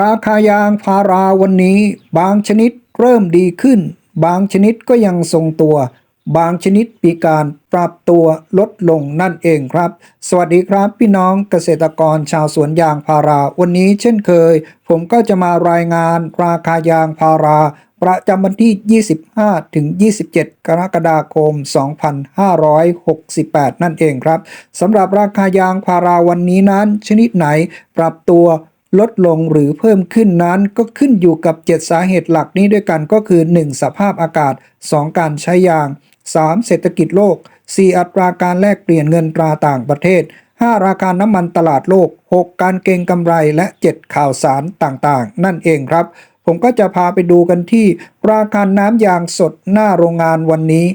ราคายางพาราวันนี้ บางชนิดเริ่มดีขึ้น บางชนิดก็ยังทรงตัว บางชนิดมีการปรับตัวลดลงนั่นเองครับ สวัสดีครับพี่น้องเกษตรกรชาวสวนยางพารา วันนี้เช่นเคย ผมก็จะมารายงานราคายางพารา ประจำวันที่ 25 ถึง 27 กรกฎาคม 2568 นั่นเองครับสำหรับราคายางพาราวันนี้นั้น ชนิดไหนปรับตัว ลดลงหรือเพิ่มขึ้นนั้นก็ขึ้นอยู่กับ 7 สาเหตุหลักนี้ด้วยกันก็คือ 1. สภาพอากาศ 2. การใช้ยาง 3. เศรษฐกิจโลก 4. อัตราการแลกเปลี่ยนเงินตราต่างประเทศ 5. ราคาน้ำมันตลาดโลก 6. การเก็งกำไรและ 7. ข่าวสารต่างๆ นั่นเองครับ ผมก็จะพาไปดูกันที่ ราคาน้ำยางสดหน้าโรงงานวันนี้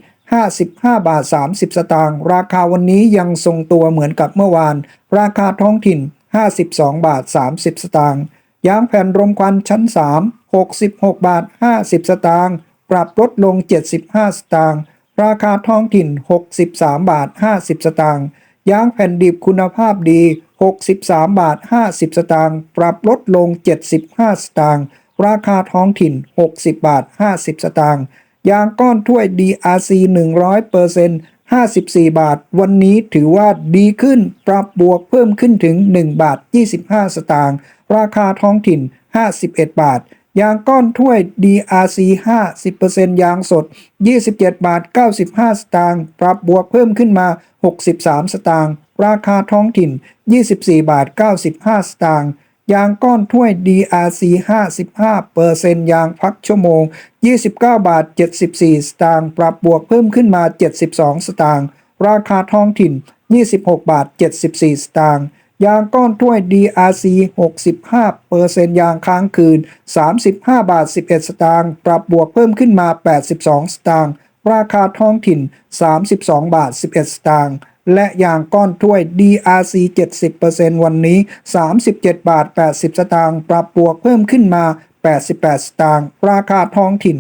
55 บาท 30 สตางค์ราคาวันนี้ยังทรงตัวเหมือนกับเมื่อวาน ราคาท้องถิ่น 52 บาท 30 สตางค์ ยางแผ่นรมควันชั้น 3 66 บาท 50 สตางค์ ปรับลดลง 75 สตางค์ ราคาท้องถิ่น 63 บาท 50 สตางค์ ยางแผ่นดิบคุณภาพดี 63 บาท 50 สตางค์ ปรับลดลง 75 สตางค์ ราคาท้องถิ่น 60 บาท 50 สตางค์ ยางก้อนถ้วย DRC 100% 54 บาท วันนี้ถือว่าดีขึ้นปรับบวกเพิ่มขึ้นถึง 1 บาท 25 สตางค์ ราคาท้องถิ่น 51 บาท ยางก้อนถ้วย DRC 50%ยางสด 27 บาท 95 สตางค์ ปรับบวกเพิ่มขึ้นมา 63 สตางค์ ราคาท้องถิ่น 24 บาท 95 สตางค์ ยางก้อนถ้วย DRC 55เปอร์เซ็นต์ยางพักชั่วโมง 29 บาท 74 สตางค์ ปรับบวกเพิ่มขึ้นมา 72 สตางค์ ราคาท้องถิ่น 26 บาท 74 สตางค์ ยางก้อนถ้วย DRC 65เปอร์เซ็นต์ยางค้างคืน 35 บาท 11 สตางค์ ปรับบวกเพิ่มขึ้นมา 82 สตางค์ ราคาท้องถิ่น 32 บาท 11 สตางค์ และยางก้อนถ้วย DRC 70%วันนี้ 37 บาท 80 สตางค์ปรับบวกเพิ่มขึ้นมา 88 สตางค์ราคาท้องถิ่น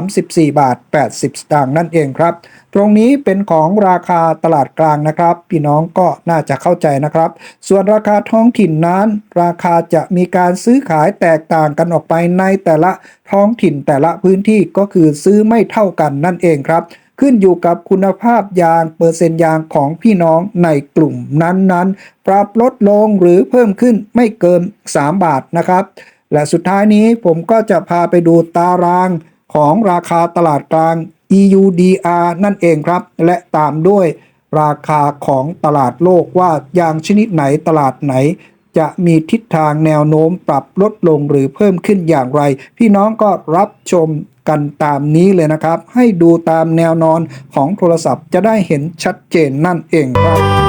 34 บาท 80 สตางค์นั่นเองครับ ตรงนี้เป็นของราคาตลาดกลางนะครับ พี่น้องก็น่าจะเข้าใจนะครับ ส่วนราคาท้องถิ่นนั้น ราคาจะมีการซื้อขายแตกต่างกันออกไปในแต่ละท้องถิ่นแต่ละพื้นที่ก็คือซื้อไม่เท่ากันนั่นเองครับ ขึ้นอยู่กับคุณภาพยางเปอร์เซ็นต์ยางของพี่น้องในกลุ่มนั้นๆ ปรับลดลงหรือเพิ่มขึ้นไม่เกิน 3 บาทนะครับ และสุดท้ายนี้ผมก็จะพาไปดูตารางของราคาตลาดกลาง EUDR นั่นเองครับ และตามด้วยราคาของตลาดโลกว่ายางชนิดไหนตลาดไหน จะมีทิศทางแนวโน้มปรับลดลงหรือเพิ่มขึ้นอย่างไร พี่น้องก็รับชม กันตามนี้เลยนะครับ ให้ดูตามแนวนอนของโทรศัพท์จะได้เห็นชัดเจนนั่นเองครับ